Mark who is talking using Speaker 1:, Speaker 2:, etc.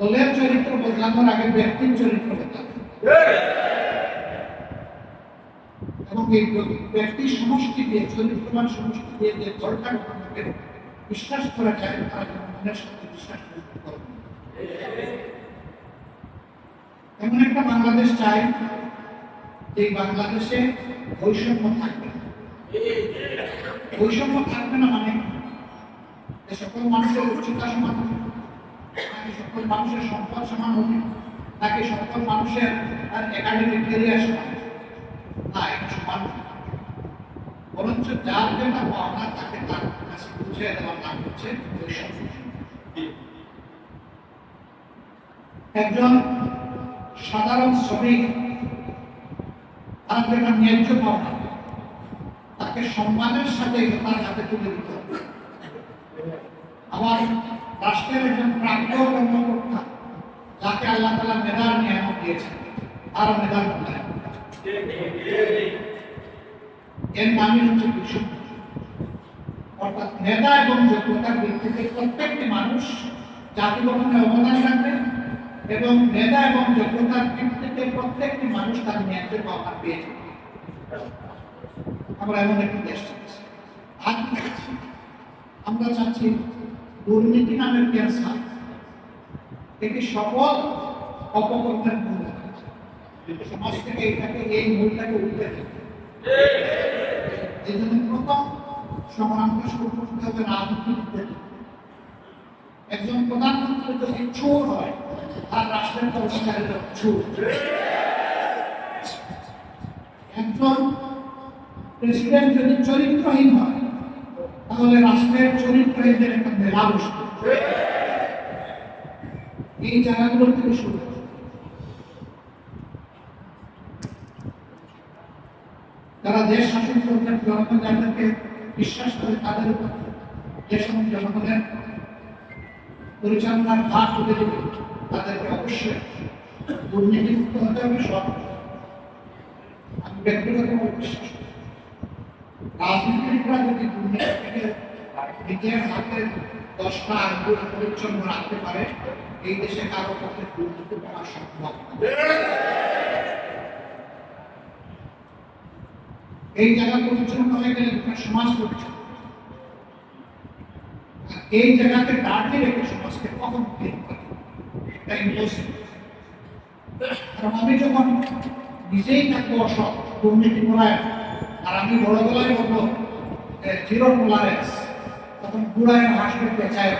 Speaker 1: দলের চরিত্র বদলানোর আগে ব্যক্তির চরিত্র বদলাতে এবং এই ব্যক্তি সমষ্টি দিয়ে চরিত্রবান সমষ্টি দিয়ে যে দলটা গঠন বিশ্বাস করা যায় তারা যেন মনের সাথে বিশ্বাস করতে পারবে এমন একটা বাংলাদেশ চাই যে বাংলাদেশে বৈষম্য থাকবে না। বৈষম্য থাকবে না মানে সকল মানুষের উচ্চতা সমান হবে সকল মানুষের সম্পদ সমান নাকি সকল মানুষের একাডেমিক ক্যারিয়ার সমান? না, এটা সমান বরঞ্চ যার যেটা পাওনা তাকে তার কাছে বুঝে দেওয়ার নাম হচ্ছে একজন সাধারণ শ্রমিক তার যেটা ন্যায্য পাওনা তাকে সম্মানের সাথে তার হাতে তুলে দিতে হবে আবার রাষ্ট্রের একজন প্রাপ্য কর্মকর্তা, যাকে আল্লাহ তালা মেধার নিয়ামক দিয়েছেন। তার মেধার এর নামই হচ্ছে বিশুদ্ধ অর্থাৎ মেধা এবং যোগ্যতার ভিত্তিতে প্রত্যেকটি মানুষ জাতি গঠনে অবদান রাখবে এবং মেধা এবং যোগ্যতার ভিত্তিতে প্রত্যেকটি মানুষ তার ন্যায্য পাওনা পেয়ে আমরা এমন একটি দেশ আর চাচ্ছি? আমরা চাচ্ছি দুর্নীতি নামের ক্যান্সার এটি সকল অপকর্মের মূল সমাজ থেকে এটাকে, এই মূলটাকে উঠে দিতে এই জন্য প্রথম সংগ্রামটা শুরু করতে হবে। রাজনীতিতে একজন প্রধানমন্ত্রী যদি চোর হয় আর রাষ্ট্রের কর্মচারীরা চোর। একজন প্রেসিডেন্ট যদি চরিত্রহীন হয় তাহলে রাষ্ট্রের চরিত্রহীনদের একটা মেলা বসবে এই জায়গাগুলো থেকে শুরু। যারা দেশ শাসন করবেন জনগণ যাদেরকে বিশ্বাস করে তাদের উপর দেশ এবং জনগণের পরিচালনার ভার তুলে দেবে, তাদেরকে অবশ্যই দুর্নীতিমুক্ত হতে হবে সব আমি ব্যক্তিগতভাবে বিশ্বাস যদি নিজের হাতে দশটা আঙ্গুল পরিচ্ছন্ন রাখতে পারে, এই দেশে কারও পক্ষে দুর্নীতি করা সম্ভব এই জায়গা পরিচ্ছন্ন হয়ে গেলে সমাজ পরিচ্ছন্ন। এই জায়গাকে দাঁড়িয়ে রেখে সমাজকে কখন কারণ আমি যখন নিজেই থাকব অসৎ, দুর্নীতি করায় আর আমি বড় গলায় বলব জিরো টলারেন্স। তখন বুড়ায় হাসপাতালে চায়